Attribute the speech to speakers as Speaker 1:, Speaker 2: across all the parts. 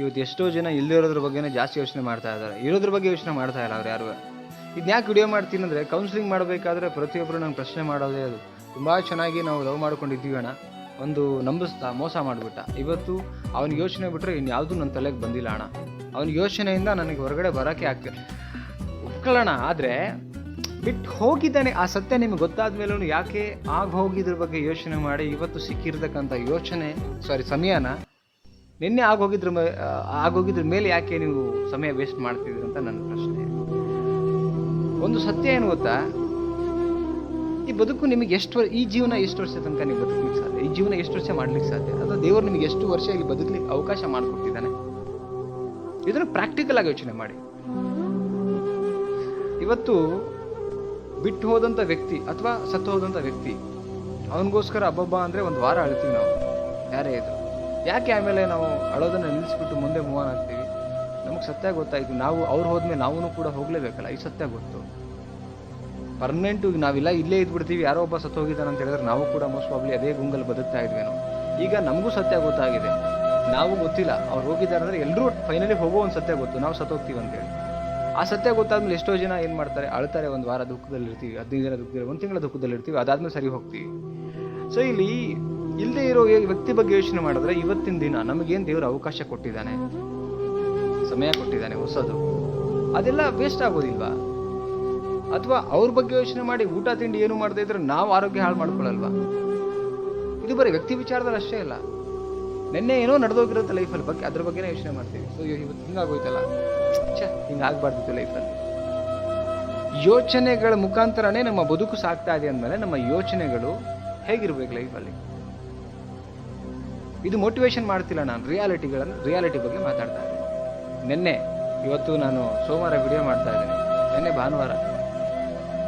Speaker 1: ಇವತ್ತು ಎಷ್ಟೋ ಜನ ಇಲ್ಲಿರೋದ್ರ ಬಗ್ಗೆನೇ ಜಾಸ್ತಿ ಯೋಚನೆ ಮಾಡ್ತಾ ಇದ್ದಾರೆ. ಇರೋದ್ರ ಬಗ್ಗೆ ಯೋಚನೆ ಮಾಡ್ತಾ ಇಲ್ಲ ಅವ್ರು ಯಾರು. ಇದು ವಿಡಿಯೋ ಮಾಡ್ತೀನಿ ಅಂದರೆ ಕೌನ್ಸಿಲಿಂಗ್ ಮಾಡಬೇಕಾದ್ರೆ ಪ್ರತಿಯೊಬ್ಬರು ನಂಗೆ ಪ್ರಶ್ನೆ ಮಾಡೋದೇ ಅದು. ತುಂಬ ಚೆನ್ನಾಗಿ ನಾವು ಲವ್ ಮಾಡ್ಕೊಂಡಿದ್ದೀವಿ ಅಣ್ಣ. ಒಂದು ನಂಬಿಸ್ತಾ ಮೋಸ ಮಾಡಿಬಿಟ್ಟ. ಇವತ್ತು ಅವ್ನಿಗೆ ಯೋಚನೆ ಬಿಟ್ಟರೆ ಇನ್ಯಾವುದೂ ನನ್ನ ತಲೆಗೆ ಬಂದಿಲ್ಲ ಅಣ್ಣ. ಅವನ ಯೋಚನೆಯಿಂದ ನನಗೆ ಹೊರಗಡೆ ಬರೋಕ್ಕೆ ಆಗ್ತಿಲ್ಲ ಒಪ್ಕೊಳ್ಳೋಣ ಆದರೆ ಬಿಟ್ಟು ಹೋಗಿದ್ದಾನೆ ಆ ಸತ್ಯ ನಿಮ್ಗೆ ಗೊತ್ತಾದ ಮೇಲೂ ಯಾಕೆ ಆಗ ಹೋಗಿದ್ರ ಬಗ್ಗೆ ಯೋಚನೆ ಮಾಡಿ ಇವತ್ತು ಸಿಕ್ಕಿರ್ತಕ್ಕಂಥ ಯೋಚನೆ ಸಾರಿ ಸಮಯನ ನಿನ್ನೆ ಆಗೋಗಿದ್ರ ಆಗೋಗಿದ್ರ ಮೇಲೆ ಯಾಕೆ ನೀವು ಸಮಯ ವೇಸ್ಟ್ ಮಾಡ್ತಿದ್ದೀರಿ ಅಂತ ನನ್ನ ಪ್ರಶ್ನೆ. ಒಂದು ಸತ್ಯ ಏನು ಗೊತ್ತಾ? ಈ ಬದುಕು ನಿಮಗೆ ಎಷ್ಟು ಈ ಜೀವನ ಎಷ್ಟು ವರ್ಷ ತನಕ ನೀವು ಬದುಕಲಿಕ್ಕೆ ಸಾಧ್ಯ? ಈ ಜೀವನ ಎಷ್ಟು ವರ್ಷ ಮಾಡ್ಲಿಕ್ಕೆ ಸಾಧ್ಯ? ಅಥವಾ ದೇವರು ನಿಮಗೆ ಎಷ್ಟು ವರ್ಷ ಇಲ್ಲಿ ಬದುಕಲಿಕ್ಕೆ ಅವಕಾಶ ಮಾಡಿಕೊಟ್ಟಿದ್ದಾನೆ? ಇದನ್ನು ಪ್ರಾಕ್ಟಿಕಲ್ ಆಗಿ ಯೋಚನೆ ಮಾಡಿ. ಇವತ್ತು ಬಿಟ್ಟು ಹೋದಂಥ ವ್ಯಕ್ತಿ ಅಥವಾ ಸತ್ತು ಹೋದಂಥ ವ್ಯಕ್ತಿ, ಅವನಿಗೋಸ್ಕರ ಹಬ್ಬಬ್ಬ ಅಂದರೆ ಒಂದು ವಾರ ಅಳ್ತೀವಿ ನಾವು. ಯಾರೇ ಇದು ಯಾಕೆ ಆಮೇಲೆ ನಾವು ಅಳೋದನ್ನು ನಿಲ್ಲಿಸ್ಬಿಟ್ಟು ಮುಂದೆ ಮೂವ್ ಆನ್ ಆಗ್ತೀವಿ? ನಮಗೆ ಸತ್ಯ ಗೊತ್ತಾಯಿತು. ನಾವು ಅವ್ರು ಹೋದ್ಮೇಲೆ ನಾವೂ ಕೂಡ ಹೋಗಲೇಬೇಕಲ್ಲ, ಈ ಸತ್ಯ ಗೊತ್ತು. ಪರ್ಮನೆಂಟು ನಾವಿಲ್ಲ, ಇಲ್ಲೇ ಇದ್ಬಿಡ್ತೀವಿ. ಯಾರೋ ಒಬ್ಬ ಸತ್ತು ಹೋಗಿದ್ದಾನೆ ಅಂತ ಹೇಳಿದ್ರೆ ನಾವು ಕೂಡ ಮೋಸ್ಟ್ ಪ್ರಾಬ್ಲಿ ಅದೇ ಗುಂಗಲ್ಲಿ ಬದುಕ್ತಾ ಇದ್ವೇನೋ. ಈಗ ನಮಗೂ ಸತ್ಯ ಗೊತ್ತಾಗಿದೆ. ನಾವು ಗೊತ್ತಿಲ್ಲ. ಅವ್ರು ಹೋಗಿದ್ದಾರೆ ಅಂದರೆ ಎಲ್ಲರೂ ಫೈನಲಿ ಹೋಗೋ ಒಂದು ಸತ್ಯ ಗೊತ್ತು. ನಾವು ಸತ್ತೋಗ್ತೀವಿ ಅಂತೇಳಿ. ಆ ಸತ್ಯ ಗೊತ್ತಾದ್ಮೇಲೆ ಎಷ್ಟೋ ಜನ ಏನು ಮಾಡ್ತಾರೆ? ಅಳ್ತಾರೆ, ಒಂದು ವಾರ ದುಃಖದಲ್ಲಿ ಇರ್ತೀವಿ ಹದಿನೈದು ದಿನ ದುಃಖದಲ್ಲಿ, ಒಂದು ತಿಂಗಳ ದುಃಖದಲ್ಲಿ ಇರ್ತೀವಿ ಅದಾದ್ಮೇಲೆ ಸರಿ ಹೋಗ್ತೀವಿ. ಸೊ ಇಲ್ಲಿ ಇಲ್ಲದೆ ಇರೋ ವ್ಯಕ್ತಿ ಬಗ್ಗೆ ಯೋಚನೆ ಮಾಡಿದ್ರೆ ಇವತ್ತಿನ ದಿನ ನಮಗೇನು ದೇವರು ಅವಕಾಶ ಕೊಟ್ಟಿದ್ದಾನೆ? ಸಮಯ ಕೊಟ್ಟಿದ್ದಾನೆ ಹೊಸದು. ಅದೆಲ್ಲ ವೇಸ್ಟ್ ಆಗೋದಿಲ್ವಾ? ಅಥವಾ ಅವ್ರ ಬಗ್ಗೆ ಯೋಚನೆ ಮಾಡಿ ಊಟ, ತಿಂಡಿ ಏನು ಮಾಡದೇ ಇದ್ರೆ ನಾವು ಆರೋಗ್ಯ ಹಾಳು ಮಾಡ್ಕೊಳ್ಳಲ್ವಾ? ಇದು ಬರೀ ವ್ಯಕ್ತಿ ವಿಚಾರದಲ್ಲಿ ಅಷ್ಟೇ ಅಲ್ಲ. ನಿನ್ನೆ ಏನೋ ನಡೆದೋಗಿರುತ್ತೆ ಲೈಫಲ್ಲಿ ಬಗ್ಗೆ ಅದ್ರ ಬಗ್ಗೆನೇ ಯೋಚನೆ ಮಾಡ್ತೀವಿ. ಸೊ ಇವತ್ತು ಹಿಂಗಾಗೋಯ್ತಲ್ಲ. ಛೇ ಹಿಂಗಾಗಬಾರ್ದಿತ್ತು ಲೈಫಲ್ಲಿ ಯೋಚನೆಗಳ ಮುಖಾಂತರನೇ ನಮ್ಮ ಬದುಕು ಸಾಗ್ತಾ ಇದೆ ಅಂದಮೇಲೆ ನಮ್ಮ ಯೋಚನೆಗಳು ಹೇಗಿರ್ಬೇಕು ಲೈಫಲ್ಲಿ ಇದು ಮೋಟಿವೇಶನ್ ಮಾಡ್ತಿಲ್ಲ ನಾನು. ರಿಯಾಲಿಟಿಗಳನ್ನು ರಿಯಾಲಿಟಿ ಬಗ್ಗೆ ಮಾತಾಡ್ತಾ ಇದ್ದೀನಿ. ನಿನ್ನೆ, ಇವತ್ತು ನಾನು ಸೋಮವಾರ ವಿಡಿಯೋ ಮಾಡ್ತಾ ಇದ್ದೀನಿ. ನಿನ್ನೆ ಭಾನುವಾರ.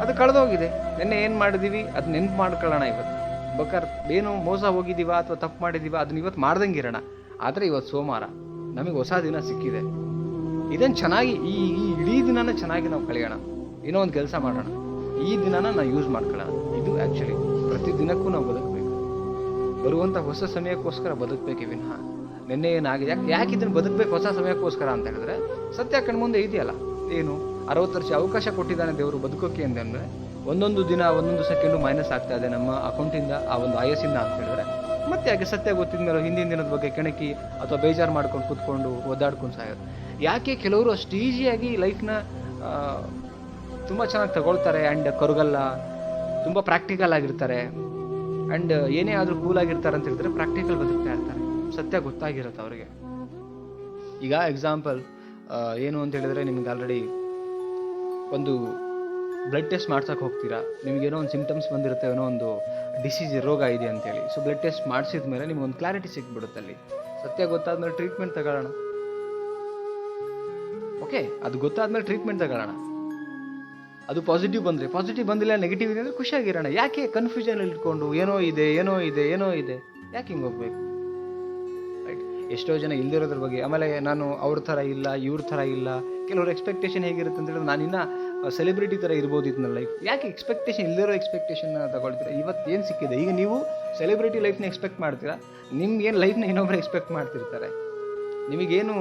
Speaker 1: ಅದು ಕಳೆದೋಗಿದೆ. ನಿನ್ನೆ ಏನು ಮಾಡಿದೀವಿ? ಅದು ನೆನ್ಪು ಮಾಡ್ಕೊಳ್ಳೋಣ ಇವತ್ತು. ಬೇಕಾದ್ರೆ ಏನು ಮೋಸ ಹೋಗಿದ್ದೀವ ಅಥವಾ ತಪ್ಪು ಮಾಡಿದ್ದೀವ? ಅದನ್ನ ಇವತ್ತು ಮಾಡ್ದಂಗೆ ಇರೋಣ ಆದರೆ ಇವತ್ತು ಸೋಮವಾರ. ನಮಗೆ ಹೊಸ ದಿನ ಸಿಕ್ಕಿದೆ. ಇದನ್ನು ಚೆನ್ನಾಗಿ, ಈ ಈ ಇಡೀ ದಿನನ ಚೆನ್ನಾಗಿ ನಾವು ಕಳೆಯೋಣ. ಏನೋ ಒಂದು ಕೆಲಸ ಮಾಡೋಣ. ಈ ದಿನನ ನಾವು ಯೂಸ್ ಮಾಡ್ಕೊಳ್ಳೋಣ. ಇದು ಆ್ಯಕ್ಚುಲಿ ಪ್ರತಿ ದಿನಕ್ಕೂ ನಾವು ಬದುಕಬೇಕು. ಬರುವಂಥ ಹೊಸ ಸಮಯಕ್ಕೋಸ್ಕರ ಬದುಕಬೇಕೆ ವಿನಃ. ನಿನ್ನೆ ಏನಾಗಿದೆ? ಯಾಕೆ ಯಾಕೆ ಇದನ್ನು ಬದುಕಬೇಕು ಹೊಸ ಸಮಯಕ್ಕೋಸ್ಕರ ಅಂತ ಹೇಳಿದ್ರೆ, ಸತ್ಯ ಕಣ್ಮುಂದೆ ಇದೆಯಲ್ಲ. ಏನು? ಅರವತ್ತು ವರ್ಷ ಅವಕಾಶ ಕೊಟ್ಟಿದ್ದಾನೆ ದೇವರು ಬದುಕೋಕೆ ಅಂತಂದರೆ ಒಂದೊಂದು ದಿನ ಒಂದೊಂದು ಸೆಕೆಂಡು ಮೈನಸ್ ಆಗ್ತಾ ಇದೆ ನಮ್ಮ ಅಕೌಂಟಿಂದ ಆ ಒಂದು ಆಯಸ್ಸಿಂದ ಅಂತ ಹೇಳಿದ್ರೆ, ಮತ್ತೆ ಯಾಕೆ ಸತ್ಯ ಗೊತ್ತಿದ ಮೇಲೆ ಹಿಂದಿನ ದಿನದ ಬಗ್ಗೆ ಕೆಣಕಿ ಅಥವಾ ಬೇಜಾರು ಮಾಡ್ಕೊಂಡು ಕೂತ್ಕೊಂಡು ಒದ್ದಾಡ್ಕೊಂಡು ಸಾಯೋದು. ಯಾಕೆ ಕೆಲವರು ಅಷ್ಟು ಈಸಿಯಾಗಿ ಲೈಫ್ನ ತುಂಬ ಚೆನ್ನಾಗಿ ತಗೊಳ್ತಾರೆ ಆ್ಯಂಡ್ ಕರುಗಲ್ಲ, ತುಂಬ ಪ್ರಾಕ್ಟಿಕಲ್ ಆಗಿರ್ತಾರೆ. ಆ್ಯಂಡ್ ಏನೇ ಆದರೂ ಕೂಲ್ ಆಗಿರ್ತಾರೆ ಅಂತ ಹೇಳಿದ್ರೆ ಪ್ರಾಕ್ಟಿಕಲ್ ಬದುಕ್ತಾ ಇರ್ತಾರೆ. ಸತ್ಯ ಗೊತ್ತಾಗಿರುತ್ತೆ ಅವರಿಗೆ. ಈಗ ಎಕ್ಸಾಂಪಲ್ ಏನು ಅಂತ ಹೇಳಿದ್ರೆ ನಿಮ್ಗೆ ಆಲ್ರೆಡಿ ಒಂದು ಬ್ಲಡ್ ಟೆಸ್ಟ್ ಮಾಡ್ಸೋಕೆ ಹೋಗ್ತೀರಾ? ನಿಮಗೇನೋ ಒಂದು ಸಿಂಪ್ಟಮ್ಸ್ ಬಂದಿರುತ್ತೆ, ಏನೋ ಒಂದು ಡಿಸೀಸ್ ರೋಗ ಇದೆ ಅಂತೇಳಿ. ಸೊ ಬ್ಲಡ್ ಟೆಸ್ಟ್ ಮಾಡಿಸಿದ ಮೇಲೆ ನಿಮ್ಗೆ ಒಂದು ಕ್ಲಾರಿಟಿ ಸಿಕ್ಬಿಡುತ್ತೆ ಅಲ್ಲಿ. ಸತ್ಯ ಗೊತ್ತಾದ್ಮೇಲೆ ಟ್ರೀಟ್ಮೆಂಟ್ ತಗೊಳ್ಳೋಣ. ಓಕೆ ಅದು ಗೊತ್ತಾದ್ಮೇಲೆ ಟ್ರೀಟ್ಮೆಂಟ್ ತಗೊಳ್ಳೋಣ. ಅದು ಪಾಸಿಟಿವ್ ಬಂದರೆ. ಪಾಸಿಟಿವ್ ಬಂದಿಲ್ಲ ನೆಗೆಟಿವ್ ಇದೆ ಅಂದರೆ ಖುಷಿಯಾಗಿರೋಣ. ಯಾಕೆ ಕನ್ಫ್ಯೂಷನ್ ಇಟ್ಕೊಂಡು ಏನೋ ಇದೆ ಏನೋ ಇದೆ ಏನೋ ಇದೆ? ಯಾಕೆ ಹಿಂಗೆ ಹೋಗ್ಬೇಕು? ರೈಟ್ ಎಷ್ಟೋ ಜನ ಇಲ್ದಿರೋದ್ರ ಬಗ್ಗೆ. ಆಮೇಲೆ ನಾನು ಅವ್ರ ಥರ ಇಲ್ಲ, ಇವ್ರ ಥರ ಇಲ್ಲ. ಕೆಲವ್ರ ಎಕ್ಸ್ಪೆಕ್ಟೇಷನ್ ಹೇಗಿರುತ್ತೆ ಅಂತ ಹೇಳಿದ್ರೆ, ನಾನಿನ್ನ ಸೆಲೆಬ್ರಿಟಿ ಥರ ಇರ್ಬೋದು ನನ್ನ ಲೈಫ್ ಯಾಕೆ ಎಕ್ಸ್ಪೆಕ್ಟೇಷನ್ ಇಲ್ದಿರೋ ಎಕ್ಸ್ಪೆಕ್ಟೇಷನ್ ತಗೊಳ್ತೀರಾ? ಇವತ್ತು ಏನು ಸಿಕ್ಕಿದೆ? ಈಗ ನೀವು ಸೆಲೆಬ್ರಿಟಿ ಲೈಫ್ನ ಎಕ್ಸ್ಪೆಕ್ಟ್ ಮಾಡ್ತೀರಾ? ನಿಮ್ಗೆ ಏನು ಲೈಫ್ನ ಇನ್ನೊಬ್ರು ಎಕ್ಸ್ಪೆಕ್ಟ್ ಮಾಡ್ತಿರ್ತಾರೆ? ನಿಮಗೇನು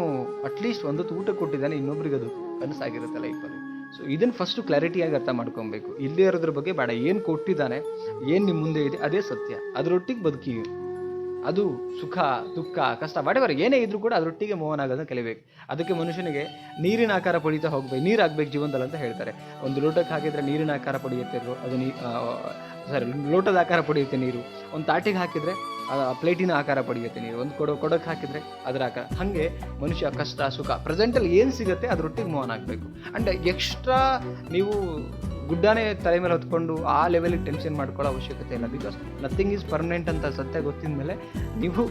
Speaker 1: ಅಟ್ಲೀಸ್ಟ್ ಒಂದೊತ್ತು ಊಟ ಕೊಟ್ಟಿದ್ದಾನೆ ಇನ್ನೊಬ್ರಿಗೆ ಅದು ಕನಸಾಗಿರುತ್ತೆ ಲೈಫಲ್ಲಿ ಸೊ ಇದನ್ನು ಫಸ್ಟು ಕ್ಲಾರಿಟಿಯಾಗಿ ಅರ್ಥ ಮಾಡ್ಕೊಬೇಕು. ಇಲ್ಲದೇ ಇರೋದ್ರ ಬಗ್ಗೆ ಬೇಡ. ಏನು ಕೊಟ್ಟಿದ್ದಾನೆ, ಏನು ನಿಮ್ಮ ಮುಂದೆ ಇದೆ, ಅದೇ ಸತ್ಯ. ಅದರೊಟ್ಟಿಗೆ ಬದುಕಿ. ಅದು ಸುಖ, ದುಃಖ, ಕಷ್ಟ ವಾಟೆವರ್ ಏನೇ ಇದ್ರೂ ಕೂಡ ಅದರೊಟ್ಟಿಗೆ ಮೋಹನ ಆಗೋದನ್ನ ಕಲಿಬೇಕು. ಅದಕ್ಕೆ ಮನುಷ್ಯನಿಗೆ ನೀರಿನ ಆಕಾರ ಪಡೀತಾ ಹೋಗ್ಬೇಕು. ನೀರು ಆಗ್ಬೇಕು ಜೀವನದಲ್ಲಿ ಅಂತ ಹೇಳ್ತಾರೆ. ಒಂದು ಲೋಟಕ್ಕೆ ಹಾಕಿದ್ರೆ ನೀರಿನ ಆಕಾರ ಪಡೆಯುತ್ತೆ ಅದು ನೀ ಸಾರಿ, ಲೋಟದ ಆಕಾರ ಪಡೆಯುತ್ತೆ ನೀರು. ಒಂದು ತಾಟಿಗೆ ಹಾಕಿದ್ರೆ ಪ್ಲೇಟಿನ ಆಕಾರ ಪಡೆಯುತ್ತೆ ನೀರು. ಒಂದು ಕೊಡೋ ಕೊಡಕ್ಕೆ ಹಾಕಿದ್ರೆ ಅದರ ಆಕಾರ. ಹಾಗೆ ಮನುಷ್ಯ ಕಷ್ಟ, ಸುಖ. ಪ್ರೆಸೆಂಟಲ್ಲಿ ಏನು ಸಿಗುತ್ತೆ ಅದರೊಟ್ಟಿಗೆ ಮೋಹನ್ ಆಗಬೇಕು. ಆ್ಯಂಡ್ ಎಕ್ಸ್ಟ್ರಾ ನೀವು ಗುಡ್ಡಾನೇ ತಲೆ ಮೇಲೆ ಹೊತ್ಕೊಂಡು ಆ ಲೆವೆಲಿಗೆ ಟೆನ್ಷನ್ ಮಾಡ್ಕೊಳ್ಳೋ ಅವಶ್ಯಕತೆ ಇಲ್ಲ. ಬಿಕಾಸ್ ನಥಿಂಗ್ ಈಸ್ ಪರ್ಮನೆಂಟ್ ಅಂತ ಸತ್ಯ ಗೊತ್ತಿದ ಮೇಲೆ ನೀವು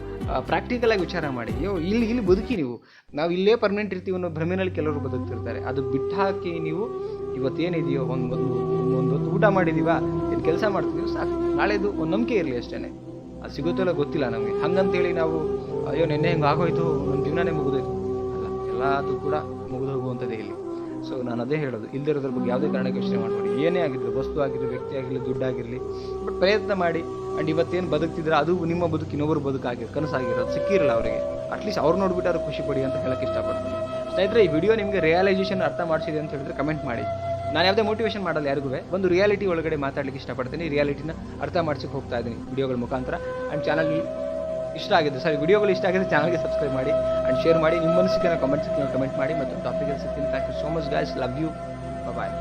Speaker 1: ಪ್ರಾಕ್ಟಿಕಲಾಗಿ ವಿಚಾರ ಮಾಡಿ. ಅಯ್ಯೋ, ಇಲ್ಲಿ ಇಲ್ಲಿ ಬದುಕಿ ನೀವು. ನಾವು ಇಲ್ಲೇ ಪರ್ಮನೆಂಟ್ ಇರ್ತೀವಿ ಅನ್ನೋ ಭ್ರಮೆನಲ್ಲಿ ಕೆಲವರು ಬದುಕ್ತಿರ್ತಾರೆ. ಅದು ಬಿಟ್ಟು ಹಾಕಿ ನೀವು ಇವತ್ತೇನಿದೆಯೋ, ಒಂದು ಒಂದು ಒಂದು ಹೊತ್ತು ಊಟ ಮಾಡಿದೀವಾ ಏನು ಕೆಲಸ ಮಾಡ್ತಿದ್ದೀವಿ, ಸಾಕು. ನಾಳೆದು ಒಂದು ನಂಬಿಕೆ ಇರಲಿ ಅಷ್ಟೇ ಅದು ಸಿಗುತ್ತಲ್ಲ ಗೊತ್ತಿಲ್ಲ ನಮಗೆ. ಹಂಗಂತೇಳಿ ನಾವು, ಅಯ್ಯೋ, ನಿನ್ನೆ ಹೆಂಗೆ ಆಗೋಯ್ತು? ನನ್ನ ಜೀವನನೇ ಮುಗಿದೋಯ್ತು. ಅಲ್ಲ ಎಲ್ಲದೂ ಕೂಡ ಮುಗಿದು ಹೋಗುವಂಥದ್ದೇ ಇಲ್ಲಿ. ಸೊ ನಾನು ಅದೇ ಹೇಳೋದು. ಇಲ್ದಿರೋದ್ರ ಬಗ್ಗೆ ಯಾವುದೇ ಕಾರಣಕ್ಕೆ ಯೋಚನೆ ಮಾಡಬೇಡಿ. ಏನೇ ಆಗಿರಲಿ, ವಸ್ತು ಆಗಿರಲಿ, ವ್ಯಕ್ತಿ ಆಗಿರಲಿ ದುಡ್ಡಾಗಿರಲಿ ಬಟ್ ಪ್ರಯತ್ನ ಮಾಡಿ. ಆ್ಯಂಡ್ ಇವತ್ತೇನು ಬದುಕ್ತಿದ್ರೆ ಅದು ನಿಮ್ಮ ಬದುಕು ಇನ್ನೊಬ್ಬರು ಬದುಕಾಗಿರೋ ಕನಸಾಗಿರೋದು ಸಿಕ್ಕಿರಲ್ಲ ಅವರಿಗೆ. ಅಟ್ಲೀಸ್ಟ್ ಅವ್ರು ನೋಡಿಬಿಟ್ಟು ಅವ್ರು ಖುಷಿ ಪಡಿ ಅಂತ ಹೇಳಕ್ಕೆ ಇಷ್ಟಪಡ್ತೀನಿ. ಸ್ನೇಹಿತರೆ, ಈ ವಿಡಿಯೋ ನಿಮಗೆ ರಿಯಲೈಸೇಷನ್ ಅರ್ಥ ಮಾಡಿಸಿದೆ ಅಂತ ಹೇಳಿದ್ರೆ ಕಮೆಂಟ್ ಮಾಡಿ. ನಾನು ಯಾವುದೇ ಮೋಟಿವೇಶನ್ ಮಾಡಲ್ಲ ಯಾರಿಗೂ. ಒಂದು ರಿಯಾಲಿಟಿ ಒಳಗಡೆ ಮಾತಾಡಲಿಕ್ಕೆ ಇಷ್ಟಪಡ್ತೀನಿ. ರಿಯಾಲಿಟಿನ ಅರ್ಥ ಮಾಡ್ಸಕ್ಕೆ ಹೋಗ್ತಾ ಇದ್ದೀನಿ ವಿಡಿಯೋಗಳ ಮುಖಾಂತರ. ಆ್ಯಂಡ್ ಚಾನಲ್ ಇಷ್ಟ ಆಗಿದೆ ಸರಿ ವಿಡಿಯೋಗಳು ಇಷ್ಟ ಆಗಿದೆ ಚಾನಲ್ಗೆ ಸಬ್ಸ್ಕ್ರೈಬ್ ಮಾಡಿ ಆ್ಯಂಡ್ ಶೇರ್ ಮಾಡಿ. ನಿಮ್ಮ ಅನಿಸಿಕೆನ ಕಮೆಂಟ್ಸ್ ಕಮೆಂಟ್ ಮಾಡಿ. ಮತ್ತು ಟಾಪಿಕ್ ಸಿಗ್ತೀನಿ. Thank you so much guys love you bye